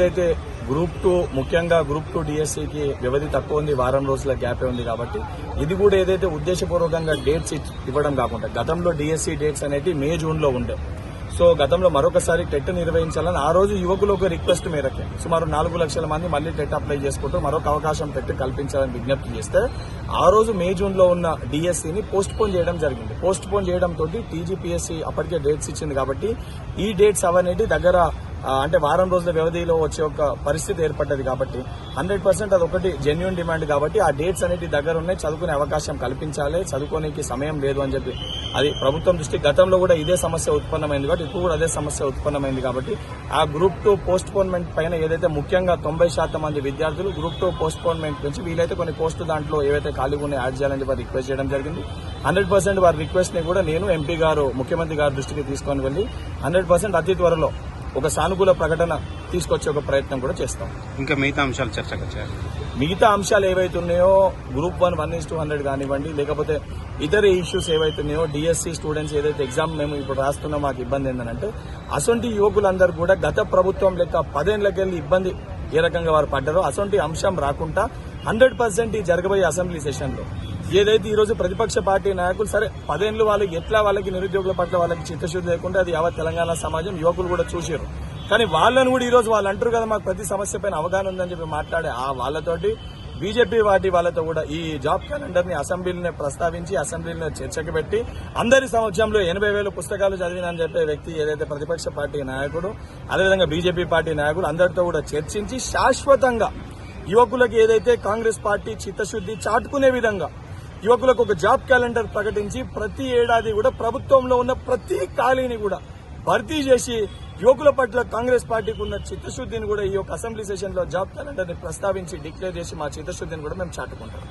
ఏదైతే group two ముఖ్యంగా group two డిఎస్సికి వ్యవధి తక్కువ ఉంది వారం రోజుల గ్యాపే ఉంది కాబట్టి ఇది కూడా ఏదైతే ఉద్దేశపూర్వకంగా డేట్స్ ఇవ్వడం కాకుండా గతంలో డిఎస్సి డేట్స్ అనేది మే జూన్లో ఉండే. సో గతంలో మరొకసారి టెట్ నిర్వహించాలని ఆ రోజు యువకులు ఒక రిక్వెస్ట్ మేరకే. సుమారు నాలుగు లక్షల మంది మళ్ళీ టెట్ అప్లై చేసుకుంటూ మరొక అవకాశం టెట్ కల్పించాలని విజ్ఞప్తి చేస్తే ఆ రోజు మే జూన్లో ఉన్న డిఎస్సిని పోస్ట్ పోన్ చేయడం జరిగింది. పోస్ట్ పోన్ చేయడం తోటి టీజీపీఎస్సీ అప్పటికే డేట్స్ ఇచ్చింది కాబట్టి ఈ డేట్స్ అవనేది దగ్గర అంటే వారం రోజుల వ్యవధిలో వచ్చే ఒక పరిస్థితి ఏర్పడ్డది కాబట్టి హండ్రెడ్ పర్సెంట్ అది ఒకటి జెన్యున్ డిమాండ్ కాబట్టి ఆ డేట్స్ అనేటి దగ్గర ఉన్నాయి చదువుకునే అవకాశం కల్పించాలి చదువుకోనికి సమయం లేదు అని చెప్పి. అది ప్రభుత్వం దృష్టి గతంలో కూడా ఇదే సమస్య ఉత్పన్నమైంది కాబట్టి ఇప్పుడు కూడా అదే సమస్య ఉత్పన్నమైంది కాబట్టి ఆ గ్రూప్ టూ పోస్ట్ పోన్మెంట్ పైన ఏదైతే ముఖ్యంగా తొంభై శాతం మంది విద్యార్థులు గ్రూప్ టూ పోస్ట్ పోన్మెంట్ నుంచి వీలైతే కొన్ని పోస్టు దాంట్లో ఏవైతే ఖాళీగా ఉన్నాయి యాడ్ చేయాలని వారు రిక్వెస్ట్ చేయడం జరిగింది. హండ్రెడ్ పర్సెంట్ వారి రిక్వెస్ట్ని కూడా నేను ఎంపీ గారు ముఖ్యమంత్రి గారి దృష్టికి తీసుకొని వెళ్ళి హండ్రెడ్ పర్సెంట్ అతి త్వరలో ఒక సానుకూల ప్రకటన తీసుకొచ్చే ఒక ప్రయత్నం కూడా చేస్తాం. ఇంకా మిగతా అంశాలు చర్చకు వచ్చాయి? మిగతా అంశాలు ఏవైతే ఉన్నాయో group one one is two hundred కానివ్వండి లేకపోతే ఇతర ఇష్యూస్ ఏవైతే ఉన్నాయో డిఎస్సి స్టూడెంట్స్ ఏదైతే ఎగ్జామ్ మేము ఇప్పుడు రాస్తున్నాం మాకు ఇబ్బంది ఏంటంటే అసొంటి యువకులందరూ కూడా గత ప్రభుత్వం లెక్క పదేళ్ళకెళ్ళి ఇబ్బంది ఏ రకంగా వారు పడ్డారో అసొంటి అంశం రాకుండా హండ్రెడ్ పర్సెంట్ ఈ జరగబోయే అసెంబ్లీ సెషన్లో ఏదైతే ఈరోజు ప్రతిపక్ష పార్టీ నాయకులు సరే పదేళ్ళు వాళ్ళకి ఎట్లా వాళ్ళకి నిరుద్యోగుల పట్ల వాళ్ళకి చిత్తశుద్ధి లేకుండా అది యావత్ తెలంగాణ సమాజం యువకులు కూడా చూసారు కానీ వాళ్ళని కూడా ఈరోజు వాళ్ళు అంటారు కదా మాకు ప్రతి సమస్య పైన అవగాహన ఉందని చెప్పి మాట్లాడే ఆ వాళ్ళతోటి బీజేపీ పార్టీ వాళ్ళతో కూడా ఈ జాబ్ క్యాలెండర్ని ప్రస్తావించి అసెంబ్లీని చర్చకు పెట్టి అందరి సమక్షంలో ఎనభై వేల పుస్తకాలు చదివినని చెప్పే వ్యక్తి ఏదైతే ప్రతిపక్ష పార్టీ నాయకుడు అదేవిధంగా బీజేపీ పార్టీ నాయకుడు అందరితో కూడా చర్చించి శాశ్వతంగా యువకులకు ఏదైతే కాంగ్రెస్ పార్టీ చిత్తశుద్ధి చాటుకునే విధంగా యువకులకు ఒక జాబ్ క్యాలెండర్ ప్రకటించి ప్రతి ఏడాది కూడా ప్రభుత్వంలో ఉన్న ప్రతి ఖాళీని కూడా భర్తీ చేసి యువకుల పట్ల కాంగ్రెస్ పార్టీకి ఉన్న చిత్తశుద్ధిని కూడా ఈ యొక్క అసెంబ్లీ సెషన్లో జాబ్ క్యాలెండర్ని ప్రస్తావించి డిక్లేర్ చేసి మా చిత్తశుద్ధిని కూడా మేము చాటుకుంటాం.